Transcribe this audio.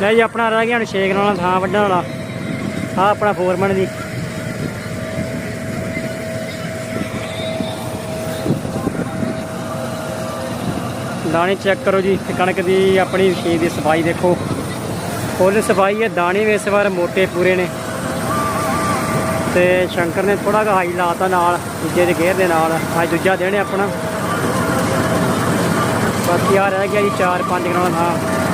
ਲੈ ਜੀ, ਆਪਣਾ ਰਹਿ ਗਿਆ ਹੁਣ ਛੇਕ ਵਾਲਾ ਥਾਂ ਵੱਢਣ ਵਾਲਾ। ਆ ਆਪਣਾ ਫੋਰਮੈਨ ਦੀ ਦਾਣੇ ਚੈੱਕ ਕਰੋ ਜੀ, ਤੇ ਕਣਕ ਦੀ ਆਪਣੀ ਛੇ ਦੀ ਸਫ਼ਾਈ ਦੇਖੋ। ਫੁੱਲ ਸਫ਼ਾਈ ਹੈ, ਦਾਣੇ ਵੀ ਇਸ ਵਾਰ ਮੋਟੇ ਪੂਰੇ ਨੇ। ਤੇ ਸ਼ੰਕਰ ਨੇ ਥੋੜਾ ਜਿਹਾ ਹਾਈ ਲਾਤਾ ਨਾਲ, ਦੂਜੇ ਦੇ ਗੇਅਰ ਦੇ ਨਾਲ। ਅੱਜ ਦੂਜਾ ਦੇਣੇ ਆਪਣਾ। ਬਾਕੀ ਆ ਰਹਿ ਗਿਆ ਜੀ 4-5 ਗਰਾਉਣਾ ਥਾਂ।